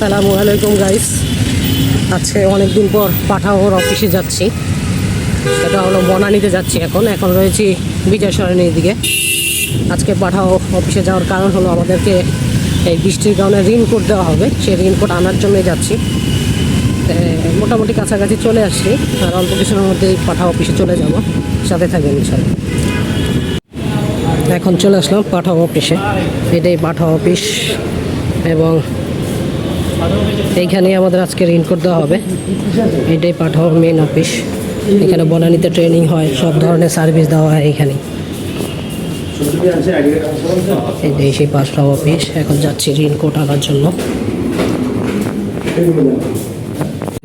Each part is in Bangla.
আসসালামু আলাইকুম গাইস আজকে অনেক দিন পর পাঠাওর অফিসে যাচ্ছি। এটা হলো বনানীতে যাচ্ছি এখন। এখন রয়েছি বিজয় সরণির দিকে। আজকে পাঠাও অফিসে যাওয়ার কারণ হলো আমাদেরকে এই বৃষ্টির কারণে রিনকোট দেওয়া হবে। সেই রিনকোট আনার জন্যই যাচ্ছি। মোটামুটি কাছাকাছি চলে আসছি। আর অল্প কিছুর মধ্যেই পাঠাও অফিসে চলে যাব। সাথে থাকবেন ইনশাল্লাহ এখন চলে আসলাম পাঠাও অফিসে এটাই পাঠাও অফিস এবং এইখানেই আমাদের আজকে রিনকোট দেওয়া হবে। এটাই পাঠাও মেন অফিস এখানে বনানীতে ট্রেনিং হয়, সব ধরনের সার্ভিস দেওয়া হয় এইখানে। এটাই সেই পাঁচটা অফিস এখন যাচ্ছি রিনকোট আনার জন্য।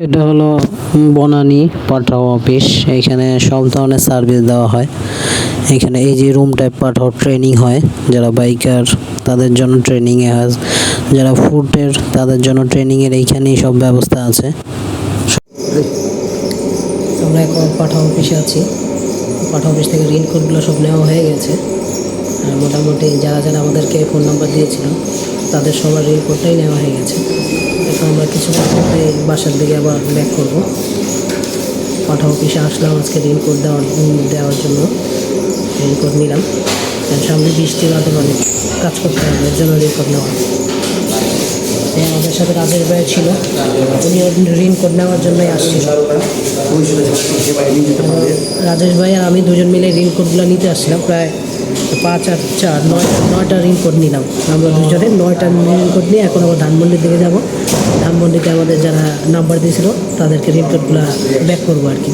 এটা হলো বনানী, পাঠাও অফিস, এখানে সব ধরনের সার্ভিস দেওয়া হয়। এখানে এই যে রুম টাইপ পাঠাও ট্রেনিং হয়, যারা বাইকার তাদের জন্য ট্রেনিংয়ে হয়। যারা ফুডের তাদের জন্য ট্রেনিংয়ের এইখানেই সব ব্যবস্থা আছে। আমরা এখন পাঠাও অফিসে আছি। পাঠাও অফিস থেকে ঋণ কোডগুলো সব নেওয়া হয়ে গেছে। আর মোটামুটি যারা যারা আমাদেরকে ফোন নাম্বার দিয়েছিল, তাদের সবার ঋণ কোডটাই নেওয়া হয়ে গেছে। বাসার দিকে আবার ব্যাক করব। পাঠাও অফিসে আসলাম আজকে কোড দেওয়ার দেওয়ার জন্য। কোড নিলাম। সামনে বৃষ্টি বাদে অনেক কাজ করতে হবে এর জন্য কোড নেওয়া আমাদের সাথে রাজেশ ভাই ছিল। উনি ঋণ কোড নেওয়ার জন্যই আসছিল। রাজেশ ভাই আর আমি দুজন মিলে ঋণ কোডগুলো নিতে আসছিলাম। প্রায় পাঁচ আর চার নয় নয়টা ঋণ কোড নিলাম। আমরা দুজনে নয়টা কোড নিয়ে এখন আবার ধানমন্ডির দিকে যাব। ধানমন্ডিতে আমাদের যারা নাম্বার দিয়েছিল, তাদেরকে রিপোর্টগুলো ব্যাক করব আর কি।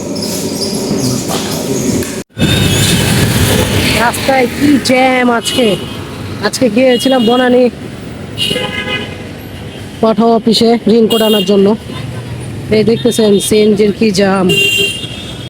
রাস্তায় কি জ্যাম আজকে? আজকে গিয়েছিলাম বনানি পাঠাও অফিসে রিংকোট আনার জন্য। এই দেখতেছেন সিএনজির কি জাম